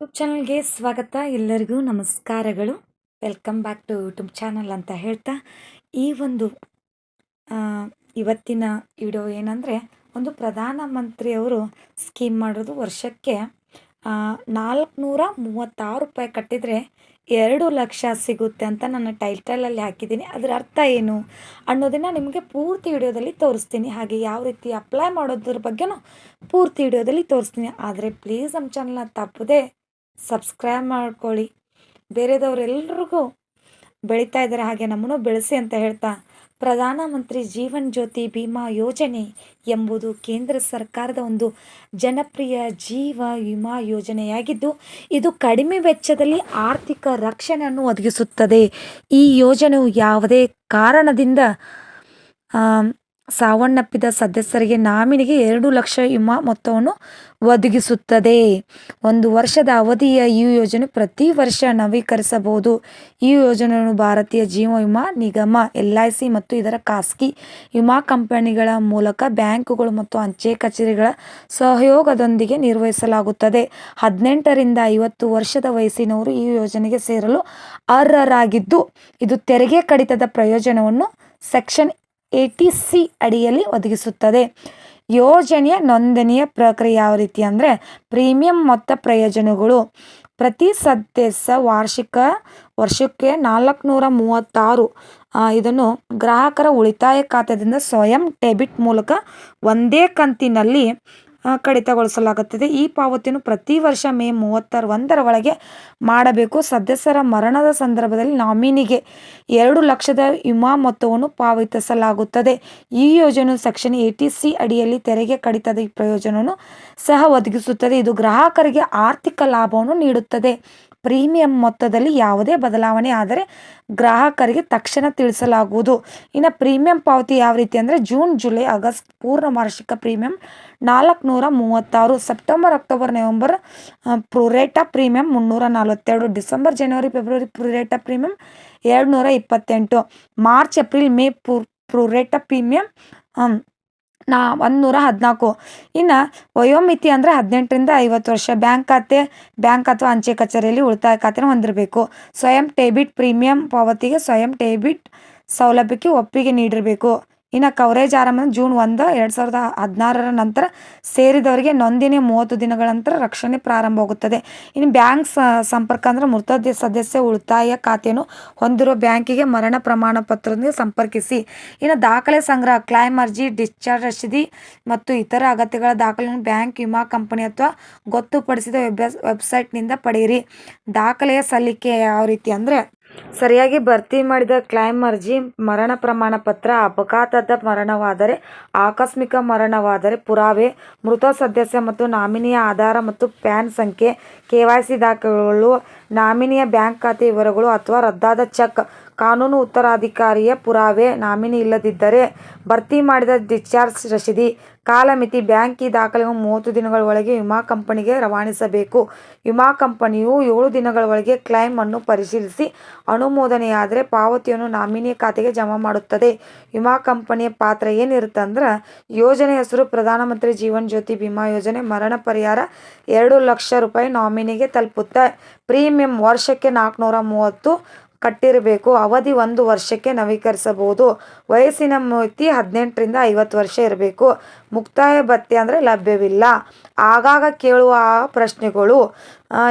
YouTube ಚಾನಲ್ಗೆ ಸ್ವಾಗತ. ಎಲ್ಲರಿಗೂ ನಮಸ್ಕಾರಗಳು. Welcome back to YouTube channel ಅಂತ ಹೇಳ್ತಾ, ಈ ಒಂದು ಇವತ್ತಿನ ವಿಡಿಯೋ ಏನಂದರೆ, ಒಂದು ಪ್ರಧಾನಮಂತ್ರಿಯವರು ಸ್ಕೀಮ್ ಮಾಡೋದು ವರ್ಷಕ್ಕೆ ನಾಲ್ಕುನೂರ ಮೂವತ್ತಾರು ರೂಪಾಯಿ ಕಟ್ಟಿದರೆ ಎರಡು ಲಕ್ಷ ಸಿಗುತ್ತೆ ಅಂತ ನನ್ನ ಟೈಟಲಲ್ಲಿ ಹಾಕಿದ್ದೀನಿ. ಅದರ ಅರ್ಥ ಏನು ಅನ್ನೋದನ್ನು ನಿಮಗೆ ಪೂರ್ತಿ ವಿಡಿಯೋದಲ್ಲಿ ತೋರಿಸ್ತೀನಿ. ಹಾಗೆ ಯಾವ ರೀತಿ ಅಪ್ಲೈ ಮಾಡೋದ್ರ ಬಗ್ಗೆನೂ ಪೂರ್ತಿ ವಿಡಿಯೋದಲ್ಲಿ ತೋರಿಸ್ತೀನಿ. ಆದರೆ ಪ್ಲೀಸ್ ನಮ್ಮ ಚಾನಲ್ನ ತಪ್ಪದೆ ಸಬ್ಸ್ಕ್ರೈಬ್ ಮಾಡ್ಕೊಳ್ಳಿ. ಬೇರೆದವರೆಲ್ರಿಗೂ ಬೆಳೀತಾ ಇದ್ದಾರೆ ಹಾಗೆ ನಮ್ಮನ್ನು ಬೆಳೆಸಿ ಅಂತ ಹೇಳ್ತಾ ಪ್ರಧಾನಮಂತ್ರಿ ಜೀವನ್ ಜ್ಯೋತಿ ಬಿಮಾ ಯೋಜನೆ ಎಂಬುದು ಕೇಂದ್ರ ಸರ್ಕಾರದ ಒಂದು ಜನಪ್ರಿಯ ಜೀವ ವಿಮಾ ಯೋಜನೆಯಾಗಿದ್ದು, ಇದು ಕಡಿಮೆ ವೆಚ್ಚದಲ್ಲಿ ಆರ್ಥಿಕ ರಕ್ಷಣೆಯನ್ನು ಒದಗಿಸುತ್ತದೆ. ಈ ಯೋಜನೆಯು ಯಾವುದೇ ಕಾರಣದಿಂದ ಸಾವನ್ನಪ್ಪಿದ ಸದಸ್ಯರಿಗೆ ನಾಮಿನಿಗೆ ಎರಡು ಲಕ್ಷ ವಿಮಾ ಮೊತ್ತವನ್ನು ಒದಗಿಸುತ್ತದೆ. ಒಂದು ವರ್ಷದ ಅವಧಿಯ ಈ ಯೋಜನೆ ಪ್ರತಿ ವರ್ಷ ನವೀಕರಿಸಬಹುದು. ಈ ಯೋಜನೆಯನ್ನು ಭಾರತೀಯ ಜೀವ ವಿಮಾ ನಿಗಮ, ಎಲ್ ಐ ಸಿ ಮತ್ತು ಇದರ ಖಾಸಗಿ ವಿಮಾ ಕಂಪನಿಗಳ ಮೂಲಕ ಬ್ಯಾಂಕುಗಳು ಮತ್ತು ಅಂಚೆ ಕಚೇರಿಗಳ ಸಹಯೋಗದೊಂದಿಗೆ ನಿರ್ವಹಿಸಲಾಗುತ್ತದೆ. ಹದಿನೆಂಟರಿಂದ ಐವತ್ತು ವರ್ಷದ ವಯಸ್ಸಿನವರು ಈ ಯೋಜನೆಗೆ ಸೇರಲು ಅರ್ಹರಾಗಿದ್ದು, ಇದು ತೆರಿಗೆ ಕಡಿತದ ಪ್ರಯೋಜನವನ್ನು ಸೆಕ್ಷನ್ ಏಯ್ಟಿ ಸಿ ಅಡಿಯಲ್ಲಿ ಒದಗಿಸುತ್ತದೆ. ಯೋಜನೆಯ ನೋಂದಣಿಯ ಪ್ರಕ್ರಿಯೆ ಯಾವ ರೀತಿ ಅಂದರೆ ಪ್ರೀಮಿಯಂ ಮೊತ್ತ ಪ್ರಯೋಜನಗಳು. ಪ್ರತಿ ಸದಸ್ಯ ವಾರ್ಷಿಕ ವರ್ಷಕ್ಕೆ ನಾಲ್ಕುನೂರ ಮೂವತ್ತಾರು ಇದನ್ನು ಗ್ರಾಹಕರ ಉಳಿತಾಯ ಖಾತೆಯಿಂದ ಸ್ವಯಂ ಡೆಬಿಟ್ ಮೂಲಕ ಒಂದೇ ಕಂತಿನಲ್ಲಿ ಕಡಿತಗೊಳಿಸಲಾಗುತ್ತದೆ ಈ ಪಾವತಿಯನ್ನು ಪ್ರತಿ ವರ್ಷ ಮೇ ಮೂವತ್ತರ ಒಂದರ ಒಳಗೆ ಮಾಡಬೇಕು. ಸದಸ್ಯರ ಮರಣದ ಸಂದರ್ಭದಲ್ಲಿ ನಾಮಿನಿಗೆ ಎರಡು ಲಕ್ಷದ ವಿಮಾ ಮೊತ್ತವನ್ನು ಪಾವತಿಸಲಾಗುತ್ತದೆ. ಈ ಯೋಜನೆ ಸೆಕ್ಷನ್ ಏಟಿ ಸಿ ಅಡಿಯಲ್ಲಿ ತೆರಿಗೆ ಕಡಿತದ ಪ್ರಯೋಜನವನ್ನು ಸಹ ಒದಗಿಸುತ್ತದೆ. ಇದು ಗ್ರಾಹಕರಿಗೆ ಆರ್ಥಿಕ ಲಾಭವನ್ನು ನೀಡುತ್ತದೆ. ಪ್ರೀಮಿಯಂ ಮೊತ್ತದಲ್ಲಿ ಯಾವುದೇ ಬದಲಾವಣೆ ಆದರೆ ಗ್ರಾಹಕರಿಗೆ ತಕ್ಷಣ ತಿಳಿಸಲಾಗುವುದು. ಇನ್ನು ಪ್ರೀಮಿಯಂ ಪಾವತಿ ಯಾವ ರೀತಿ ಅಂದರೆ ಜೂನ್, ಜುಲೈ, ಆಗಸ್ಟ್ ಪೂರ್ಣ ವಾರ್ಷಿಕ ಪ್ರೀಮಿಯಂ ನಾಲ್ಕುನೂರ ಮೂವತ್ತಾರು September, October, November pro rata premium ಮುನ್ನೂರ ನಲವತ್ತೆರಡು ಡಿಸೆಂಬರ್, ಜನವರಿ, ಫೆಬ್ರವರಿ ಪ್ರೊರೇಟಾ ಪ್ರೀಮಿಯಂ ಎರಡು ನೂರ ಇಪ್ಪತ್ತೆಂಟು March, April, May pro rata premium ನಾ ಒಂದುನೂರ ಹದಿನಾಲ್ಕು. ಇನ್ನು ವಯೋಮಿತಿ ಅಂದರೆ ಹದಿನೆಂಟರಿಂದ ಐವತ್ತು ವರ್ಷ. ಬ್ಯಾಂಕ್ ಖಾತೆ, ಬ್ಯಾಂಕ್ ಅಥವಾ ಅಂಚೆ ಕಚೇರಿಯಲ್ಲಿ ಉಳಿತಾಯ ಖಾತೆನ ಹೊಂದಿರಬೇಕು. ಸ್ವಯಂ ಡೆಬಿಟ್ ಪ್ರೀಮಿಯಂ ಪಾವತಿಗೆ ಸ್ವಯಂ ಡೆಬಿಟ್ ಸೌಲಭ್ಯಕ್ಕೆ ಒಪ್ಪಿಗೆ ನೀಡಿರಬೇಕು. ಇನ್ನು ಕವರೇಜ್ ಆರಂಭ ಜೂನ್ ಒಂದು, ಎರಡು ಸಾವಿರದ ಹದಿನಾರರ ನಂತರ ಸೇರಿದವರಿಗೆ ನೊಂದಿನಿ ಮೂವತ್ತು ದಿನಗಳ ನಂತರ ರಕ್ಷಣೆ ಪ್ರಾರಂಭವಾಗುತ್ತದೆ ಇನ್ನು ಬ್ಯಾಂಕ್ ಸಂಪರ್ಕ ಅಂದರೆ ಮೃತ ಸದಸ್ಯ ಉಳಿತಾಯ ಖಾತೆಯನ್ನು ಹೊಂದಿರುವ ಬ್ಯಾಂಕಿಗೆ ಮರಣ ಪ್ರಮಾಣ ಪತ್ರದೊಂದಿಗೆ ಸಂಪರ್ಕಿಸಿ. ಇನ್ನು ದಾಖಲೆ ಸಂಗ್ರಹ, ಕ್ಲೈಮ್ ಅರ್ಜಿ, ಡಿಸ್ಚಾರ್ಜ್ ರಸೀದಿ ಮತ್ತು ಇತರ ಅಗತ್ಯಗಳ ದಾಖಲೆಯನ್ನು ಬ್ಯಾಂಕ್, ವಿಮಾ ಕಂಪನಿ ಅಥವಾ ಗೊತ್ತುಪಡಿಸಿದ ವೆಬ್, ವೆಬ್ಸೈಟ್ನಿಂದ ಪಡೆಯಿರಿ. ದಾಖಲೆಯ ಸಲ್ಲಿಕೆ ಯಾವ ರೀತಿ ಅಂದರೆ ಸರಿಯಾಗಿ ಭರ್ತಿ ಮಾಡಿದ ಕ್ಲೈಮ್ ಅರ್ಜಿ ಮರಣ ಪ್ರಮಾಣ ಪತ್ರ, ಅಪಘಾತದ ಮರಣವಾದರೆ, ಆಕಸ್ಮಿಕ ಮರಣವಾದರೆ ಪುರಾವೆ, ಮೃತ ಸದಸ್ಯ ಮತ್ತು ನಾಮಿನಿಯ ಆಧಾರ ಮತ್ತು ಪ್ಯಾನ್ ಸಂಖ್ಯೆ, ಕೆ ವೈ ಸಿ ದಾಖಲೆಗಳು, ನಾಮಿನಿಯ ಬ್ಯಾಂಕ್ ಖಾತೆ ವಿವರಗಳು ಅಥವಾ ರದ್ದಾದ ಚೆಕ್ ಕಾನೂನು ಉತ್ತರಾಧಿಕಾರಿಯ ಪುರಾವೆ ನಾಮಿನಿ ಇಲ್ಲದಿದ್ದರೆ ಭರ್ತಿ ಮಾಡಿದ ಡಿಸ್ಚಾರ್ಜ್ ರಸೀದಿ ಕಾಲಮಿತಿ, ಬ್ಯಾಂಕ್ ಈ ದಾಖಲೆಗಳು ಮೂವತ್ತು ದಿನಗಳ ಒಳಗೆ ವಿಮಾ ಕಂಪನಿಗೆ ರವಾನಿಸಬೇಕು. ವಿಮಾ ಕಂಪನಿಯು ಏಳು ದಿನಗಳ ಒಳಗೆ ಕ್ಲೈಮ್ ಅನ್ನು ಪರಿಶೀಲಿಸಿ ಅನುಮೋದನೆಯಾದರೆ ಪಾವತಿಯನ್ನು ನಾಮಿನಿ ಖಾತೆಗೆ ಜಮಾ ಮಾಡುತ್ತದೆ. ವಿಮಾ ಕಂಪನಿಯ ಪಾತ್ರ ಏನಿರುತ್ತೆ ಅಂದ್ರೆ, ಯೋಜನೆ ಹೆಸರು ಪ್ರಧಾನಮಂತ್ರಿ ಜೀವನ್ ಜ್ಯೋತಿ ವಿಮಾ ಯೋಜನೆ ಮರಣ ಪರಿಹಾರ ಎರಡು ಲಕ್ಷ ರೂಪಾಯಿ ನಾಮಿನಿಗೆ ತಲುಪುತ್ತೆ. ಪ್ರೀಮಿಯಂ ವರ್ಷಕ್ಕೆ ನಾಲ್ಕುನೂರ ಮೂವತ್ತು ಕಟ್ಟಿರಬೇಕು. ಅವಧಿ ಒಂದು ವರ್ಷಕ್ಕೆ ನವೀಕರಿಸಬಹುದು. ವಯಸ್ಸಿನ ಮಿತಿ ಹದಿನೆಂಟರಿಂದ ಐವತ್ತು ವರ್ಷ ಇರಬೇಕು. ಮುಕ್ತಾಯ ಭತ್ಯೆ ಅಂದರೆ ಲಭ್ಯವಿಲ್ಲ. ಆಗಾಗ ಕೇಳುವ ಪ್ರಶ್ನೆಗಳು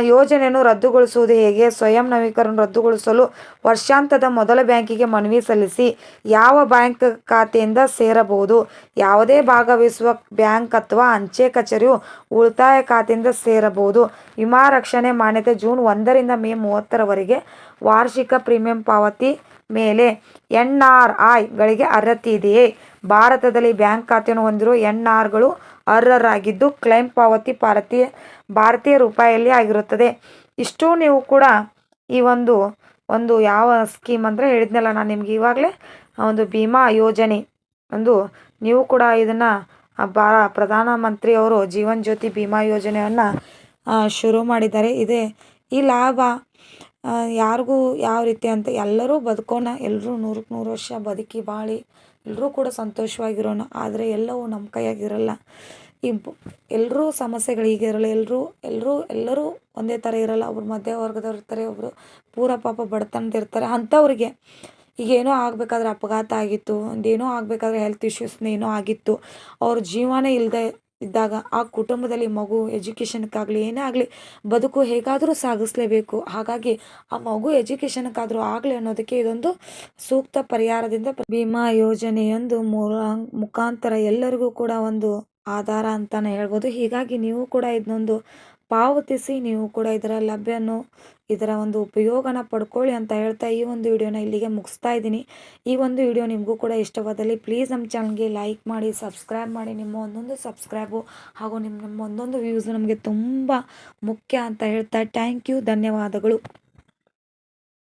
ಯೋಜನೆಯನ್ನು ರದ್ದುಗೊಳಿಸುವುದು ಹೇಗೆ? ಸ್ವಯಂ ನವೀಕರಣ ರದ್ದುಗೊಳಿಸಲು ವರ್ಷಾಂತದ ಮೊದಲ ಬ್ಯಾಂಕಿಗೆ ಮನವಿ ಸಲ್ಲಿಸಿ ಯಾವ ಬ್ಯಾಂಕ್ ಖಾತೆಯಿಂದ ಸೇರಬಹುದು? ಯಾವುದೇ ಭಾಗವಹಿಸುವ ಬ್ಯಾಂಕ್ ಅಥವಾ ಅಂಚೆ ಕಚೇರಿಯು ಉಳಿತಾಯ ಖಾತೆಯಿಂದ ಸೇರಬಹುದು. ವಿಮಾ ರಕ್ಷಣೆ ಮಾನ್ಯತೆ ಜೂನ್ ಒಂದರಿಂದ ಮೇ ಮೂವತ್ತರವರೆಗೆ ವಾರ್ಷಿಕ ಪ್ರೀಮಿಯಂ ಪಾವತಿ ಮೇಲೆ ಎನ್ ಆರ್ ಐಗಳಿಗೆ ಅರ್ಹತೆ ಇದೆಯೇ? ಭಾರತದಲ್ಲಿ ಬ್ಯಾಂಕ್ ಖಾತೆಯನ್ನು ಹೊಂದಿರುವ ಎನ್ ಆರ್ಗಳು ಅರ್ಹರಾಗಿದ್ದು ಕ್ಲೈಮ್ ಪಾವತಿ ಭಾರತೀಯ ಭಾರತೀಯ ರೂಪಾಯಲ್ಲಿ ಆಗಿರುತ್ತದೆ. ಇಷ್ಟು ನೀವು ಕೂಡ ಈ ಒಂದು ಒಂದು ಯಾವ ಸ್ಕೀಮ್ ಅಂದರೆ ಹೇಳಿದ್ನಲ್ಲ ನಾನು ನಿಮ್ಗೆ ಈವಾಗಲೇ? ಒಂದು ಭೀಮಾ ಯೋಜನೆ ಒಂದು ನೀವು ಕೂಡ ಇದನ್ನು ಬಾ ಪ್ರಧಾನಮಂತ್ರಿಯವರು ಜೀವನ್ ಜ್ಯೋತಿ ಭೀಮಾ ಯೋಜನೆಯನ್ನು ಶುರು ಮಾಡಿದ್ದಾರೆ. ಇದೆ ಈ ಲಾಭ ಯಾರಿಗೂ ಯಾವ ರೀತಿ ಅಂತ ಎಲ್ಲರೂ ಬದುಕೋಣ ಎಲ್ಲರೂ ನೂರಕ್ಕೆ ನೂರು ವರ್ಷ ಬದುಕಿ ಬಾಳಿ ಎಲ್ಲರೂ ಕೂಡ ಸಂತೋಷವಾಗಿರೋಣ. ಆದರೆ ಎಲ್ಲವೂ ನಮ್ಮ ಕೈಯಾಗಿರಲ್ಲ. ಈ ಎಲ್ಲರೂ ಸಮಸ್ಯೆಗಳು ಹೀಗೆ ಇರಲ್ಲ. ಎಲ್ಲರೂ ಎಲ್ಲರೂ ಎಲ್ಲರೂ ಒಂದೇ ಥರ ಇರಲ್ಲ. ಒಬ್ರು ಮಧ್ಯ ವರ್ಗದವ್ರು ಇರ್ತಾರೆ ಒಬ್ಬರು ಪೂರ ಪಾಪ ಬಡತನದ ಇರ್ತಾರೆ. ಅಂಥವ್ರಿಗೆ ಈಗ ಏನೋ ಆಗಬೇಕಾದ್ರೆ ಅಪಘಾತ ಆಗಿತ್ತು, ಒಂದೇನೋ ಆಗಬೇಕಾದ್ರೆ ಹೆಲ್ತ್ ಇಶ್ಯೂಸ್ನ ಏನೋ ಆಗಿತ್ತು. ಅವ್ರ ಜೀವನೇ ಇಲ್ಲದೆ ಇದ್ದಾಗ ಆ ಕುಟುಂಬದಲ್ಲಿ ಮಗು ಎಜುಕೇಷನ್ಗಾಗಲಿ ಏನೇ ಆಗಲಿ ಬದುಕು ಹೇಗಾದರೂ ಸಾಗಿಸ್ಲೇಬೇಕು. ಹಾಗಾಗಿ ಆ ಮಗು ಎಜುಕೇಷನ್ಗಾದರೂ ಆಗಲಿ ಅನ್ನೋದಕ್ಕೆ ಇದೊಂದು ಸೂಕ್ತ ಪರಿಹಾರದಿಂದ ವಿಮಾ ಯೋಜನೆಯೊಂದು ಮೂಲ, ಮುಖಾಂತರ ಎಲ್ಲರಿಗೂ ಕೂಡ ಒಂದು ಆಧಾರ ಅಂತಲೇ ಹೇಳ್ಬೋದು. ಹೀಗಾಗಿ ನೀವು ಕೂಡ ಇದನ್ನೊಂದು ಪಾವತಿಸಿ ನೀವು ಕೂಡ ಇದರ ಲಭ್ಯನು, ಇದರ ಒಂದು ಉಪಯೋಗನ ಪಡ್ಕೊಳ್ಳಿ ಅಂತ ಹೇಳ್ತಾ ಈ ಒಂದು ವಿಡಿಯೋನ ಇಲ್ಲಿಗೆ ಮುಗಿಸ್ತಾ ಇದ್ದೀನಿ. ಈ ಒಂದು ವಿಡಿಯೋ ನಿಮಗೂ ಕೂಡ ಇಷ್ಟವಾದಲ್ಲಿ ಪ್ಲೀಸ್ ನಮ್ಮ ಚಾನಲ್ಗೆ ಲೈಕ್ ಮಾಡಿ ಸಬ್ಸ್ಕ್ರೈಬ್ ಮಾಡಿ. ನಿಮ್ಮ ಒಂದೊಂದು ಸಬ್ಸ್ಕ್ರೈಬು ಹಾಗೂ ನಿಮ್ಮ ನಿಮ್ಮ ಒಂದೊಂದು ವ್ಯೂಸು ನಮಗೆ ತುಂಬ ಮುಖ್ಯ ಅಂತ ಹೇಳ್ತಾ ಥ್ಯಾಂಕ್ ಯು ಧನ್ಯವಾದಗಳು.